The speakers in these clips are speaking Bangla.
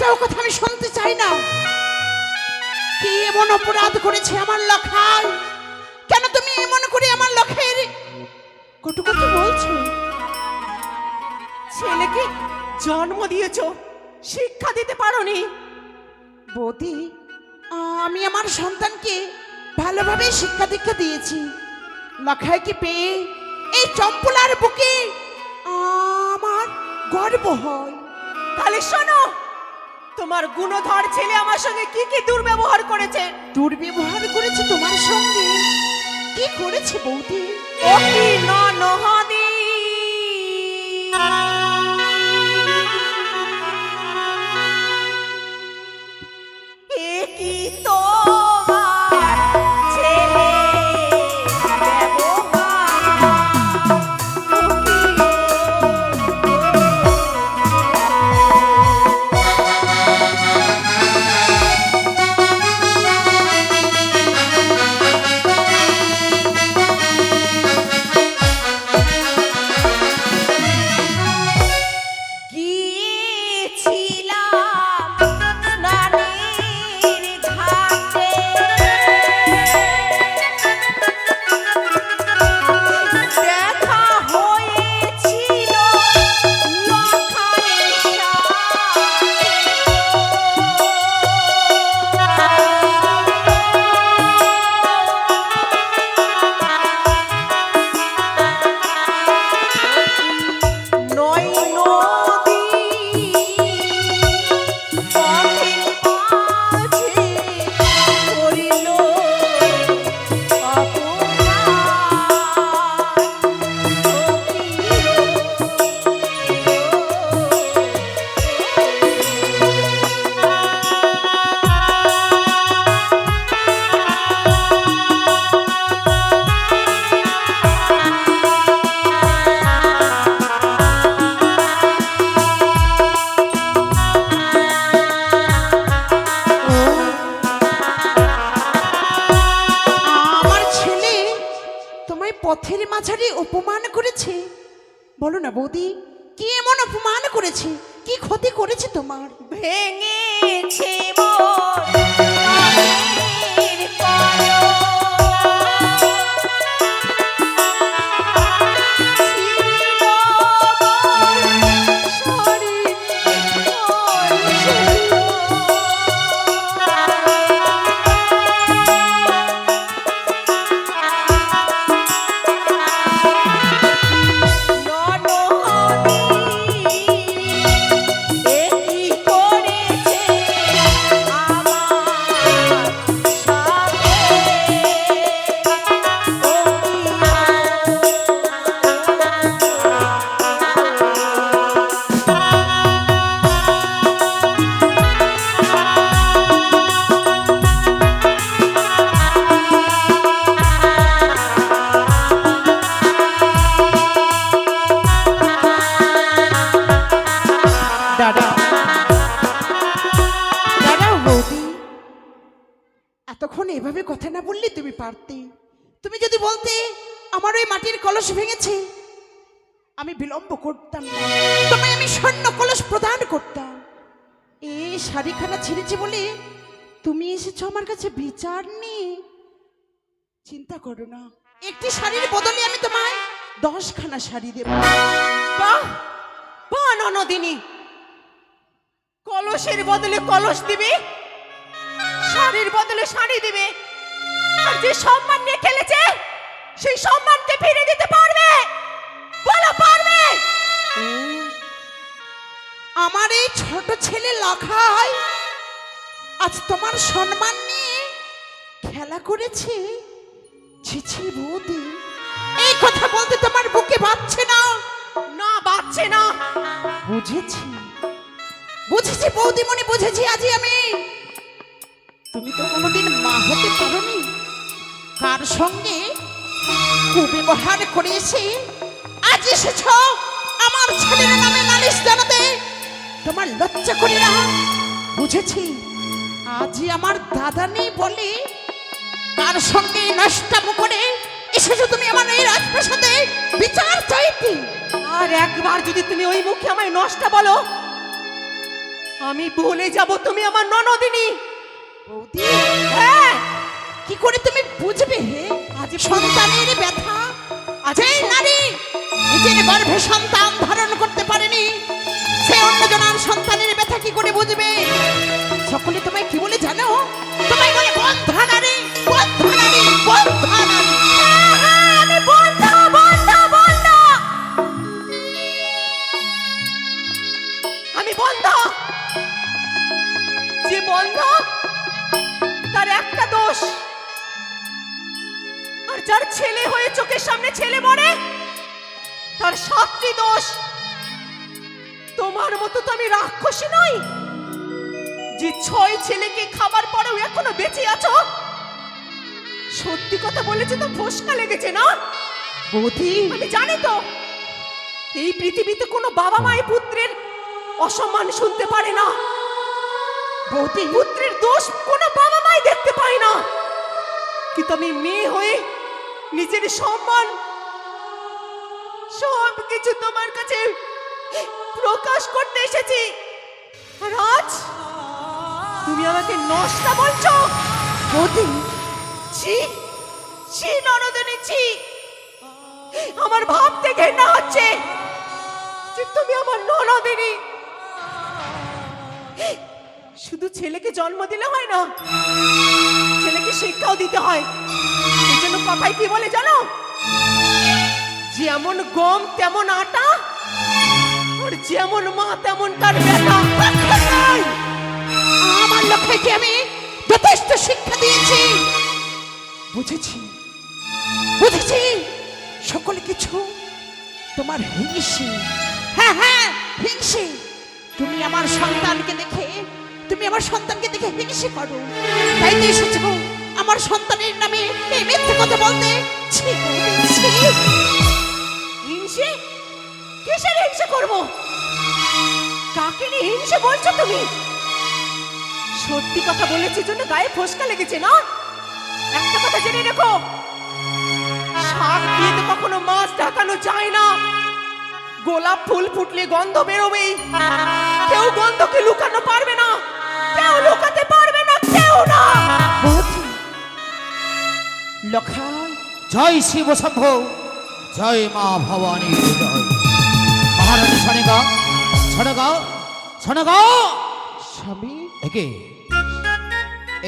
একটাও কথা আমি শুনতে চাই না। কি এমন অপরাধ করেছে আমার লখাই কেন তুমি এমন করে আমার লখের কটু বলছো? ছেলেকে জন্ম দিয়েছ, শিক্ষা দিতে পারোনি। বৌদি, আমি আমার সন্তানকে ভালোভাবে শিক্ষা দীক্ষা দিয়েছি। লখাইকে পেয়ে এই চম্পলার বুকে আমার গর্ব হয়? তাহলে শোনো তোমার গুণধর ছেলে আমার সঙ্গে কি কি দুর্ব্যবহার করেছে? দুর্ব্যবহার করেছে তোমার সঙ্গে? কি করেছে বৌদি? ও কি ন নহদি বৌদি কি এমন অপমান করেছে? কি ক্ষতি করেছে তোমার? ভেঙেছে মোর। পারতে। তুমি যদি বলতে, আমার ওই মাটির কলস ভেঙেছে, আমি বিলম্ব করতাম না। তোমায় আমি স্বর্ণ কলস প্রদান করতাম। এই শাড়িখানা ছিঁড়েছে বলে তুমি এসেছ আমার কাছে বিচার নিয়ে। চিন্তা করো না, একটি শাড়ির বদলে আমি তোমায় দশখানা শাড়ি দেবো। বাহ! বাহ, ননদিনী! কলসের বদলে কলস দিবে, শাড়ির বদলে শাড়ি দিবে। আর যে সম্মান নিয়ে খেলেছে, সেই সম্মানকে ফিরে দিতে পারবে। বলো, পারবে? আমার এই ছোট ছেলে লখাই আজ তোমার সম্মান নিয়ে খেলা করেছে ছিছি বৌদি। এই কথা বলতে তোমার বুকে বাজছে না? না বাচ্চে না। বুঝেছি। বুঝেছি বৌদিমণি, বুঝেছি আজই আমি। তুমি তো কোনোদিন মা হতে পারোনি। কার সঙ্গে কুব্যবহার করে এসে আজ এসেছ আমার ছেলের নামে নালিশ জানাতে। তোমার লজ্জা করি না? বুঝেছি। আজই আমার দাদা নেই বলে তার সঙ্গে নষ্টামো করে এসেছ তুমি আমার এই রাজপ্রাসাদে। বিচার চাইতে। আর একবার যদি তুমি ওই মুখে আমায় নষ্ট বলো আমি বলে যাব তুমি আমার ননদিনী। বৌদি হ্যাঁ কি করে তুমি সন্তানের ব্যথা। আছে নারী নিজের গর্ভে সন্তান ধারণ করতে পারেনি। সে অন্যজনের সন্তানের ব্যথা কি করে বুঝবে? সকলে তোমায় কি বলে জানো? তোমায় বলে বন্ধা তার সাতটি দোষ। তোমার মতো তো আমি রাক্ষসী নই। যে ছয় ছেলেকে খাবার পরেও এখনও বেঁচে আছো? সত্যি কথা বলেছে তো ফসকা লেগেছে না? বৌদি। আমি জানি তো এই পৃথিবীতে কোনো বাবা মায়ের পুত্রের অসম্মান শুনতে পারে না। বৌদি। পুত্রের দোষ কোনো বাবা মাই দেখতে পায় না। কিন্তু আমি মেয়ে হয়ে নিজের সম্মান সব কিছু তোমার কাছে প্রকাশ করতে এসেছি। আর আজ তুমি আমাকে নষ্টা বলছো? বৌদি, ছি ছি, নরদিনী, ছি। আমার ভাবতে ঘেন্না হচ্ছে যে তুমি আমার ননদিনী। শুধু ছেলেকে জন্ম দিলে হয় না, ছেলেকে শিক্ষাও দিতে হয়। এই জন্য কথায় কি বলে জানো? যেমন গম, তেমন আটা, আর যেমন মা, তেমন তার বেটা। আমার লক্ষ্যকে আমি যথেষ্ট শিক্ষা দিয়েছি? বুঝেছি। বুঝেছি। সকল কিছু তোমার হিংসে। হ্যাঁ হ্যাঁ হিংসে। তুমি আমার সন্তানকে দেখে, তুমি আমার সন্তানকে দেখে হিংসে করো। তাই তো এসেছ আমার সন্তানের নামে এই মিথ্যে কথা বলতে। ছি। হিংসে কিসের হিংসে করব? কাকে নিয়ে হিংসে বলছো তুমি? সত্যি কথা বলেছি জন্য গায়ে ফসকা লেগেছে, না? একটা কথা জেনে রেখো। শাক দিয়ে তো কখনো মাছ ঢাকানো যায় না। গোলাপ ফুল ফুটলে গন্ধ বেরোবেই। কেউ গন্ধকে লুকানো পারবে না। কেউ লুকাতে পারবে না, কেউ না। লখাই, জয় শিব শম্ভ জয় মা ভবানী জয়। মহারানী শোনেগা শোনেগা শোনেগা স্বামী? একে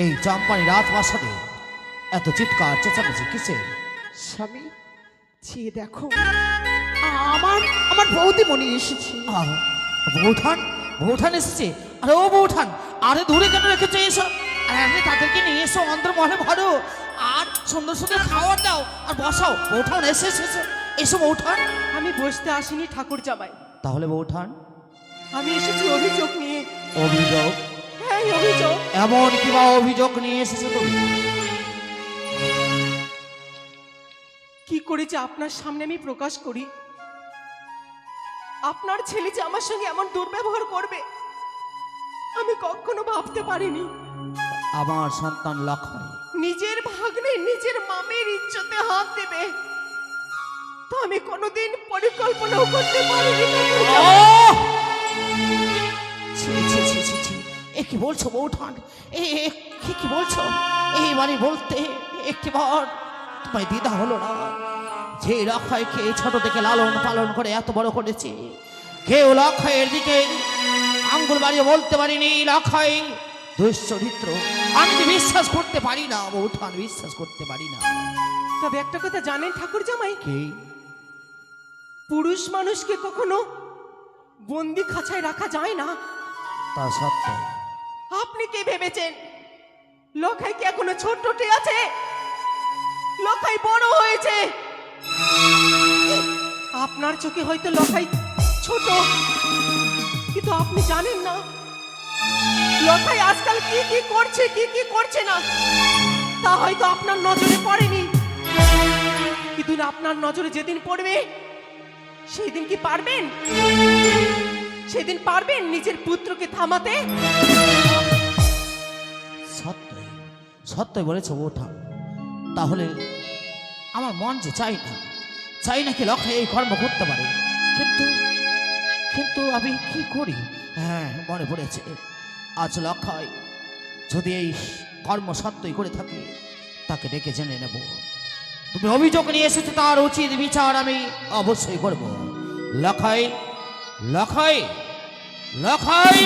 এই চম্পানি রাজপ্রাসাদে এত চিৎকার চেঁচামেচি কিসের স্বামী চেয়ে দেখো আমার আমার বৌদিমণি এসেছে। বৌঠান? বৌঠান এসেছে? আরে ও বৌঠান আরে দূরে কেন রেখেছো এসো আরে আপনি তাদেরকে নিয়ে এসো অন্তর মহলে ভরো। আর সুন্দর সুন্দর খাওয়ার দাও। আর বসাও বৌঠান এসে এসেছে এসো। বৌঠান। আমি বসতে আসিনি ঠাকুর জামাই। তাহলে বৌঠান? আমি এসেছি অভিযোগ নিয়ে। অভিযোগ? হ্যাঁ অভিযোগ। এমন কিবা অভিযোগ নিয়ে এসেছে তুমি কি করে যে আপনার সামনে আমি প্রকাশ করি? আপনার ছেলে যে আমার সঙ্গে এমন দুর্ব্যবহার করবে আমি কখনো ভাবতে পারিনি। আমার সন্তান লক্ষণ নিজের ভাগ্নে নিজের মামের ইজ্জতে হাত দেবে। তা আমি কোনোদিন পরিকল্পনাও করতে পারিনি। এ কি বলছো, বৌঠান? এ কি বলছো? এই মানে বলতে একটিবার তোমায় দ্বিধা হলো না। যে লক্ষয়কে ছোট থেকে লালন পালন করে এত বড় করেছে, কেউ লক্ষয়ের দিকে আঙ্গুল বাড়িয়ে বলতে পারিনি, লক্ষয় দুশ্চরিত্র আমি তো বিশ্বাস করতে পারি না বৌঠান বিশ্বাস করতে পারি না। তবে একটা কথা জানেন ঠাকুর জামাই? কে? পুরুষ মানুষকে কখনো বন্দি খাঁচায় রাখা যায় না? তা সত্য আপনি কি ভেবেছেন? লোকাই কি এখনও ছোট্টটি আছে? লোকাই বড় হয়েছে। আপনার চোখে হয়তো লোকাই ছোট। কিন্তু আপনি জানেন না লোকাই আজকাল কি কি করছে, কি কি করছে না, তা হয়তো আপনার নজরে পড়েনি। কিন্তু আপনার নজরে যেদিন পড়বে সেই দিন কি পারবেন? সেদিন পারবেন নিজের পুত্রকে থামাতে? সত্যই সত্যই বলেছে ওঠা তাহলে আমার মন যে চাই না চাই না কি লক্ষ্যে এই কর্ম করতে পারে। কিন্তু কিন্তু আমি কি করি? হ্যাঁ মনে পড়েছে। আজ লক্ষয় যদি এই কর্ম সত্যই করে থাকে, তাকে ডেকে জেনে নেব। তুমি অভিযোগ নিয়ে এসেছ, তার উচিত বিচার আমি অবশ্যই করব। লক্ষয় লক্ষয় লখাই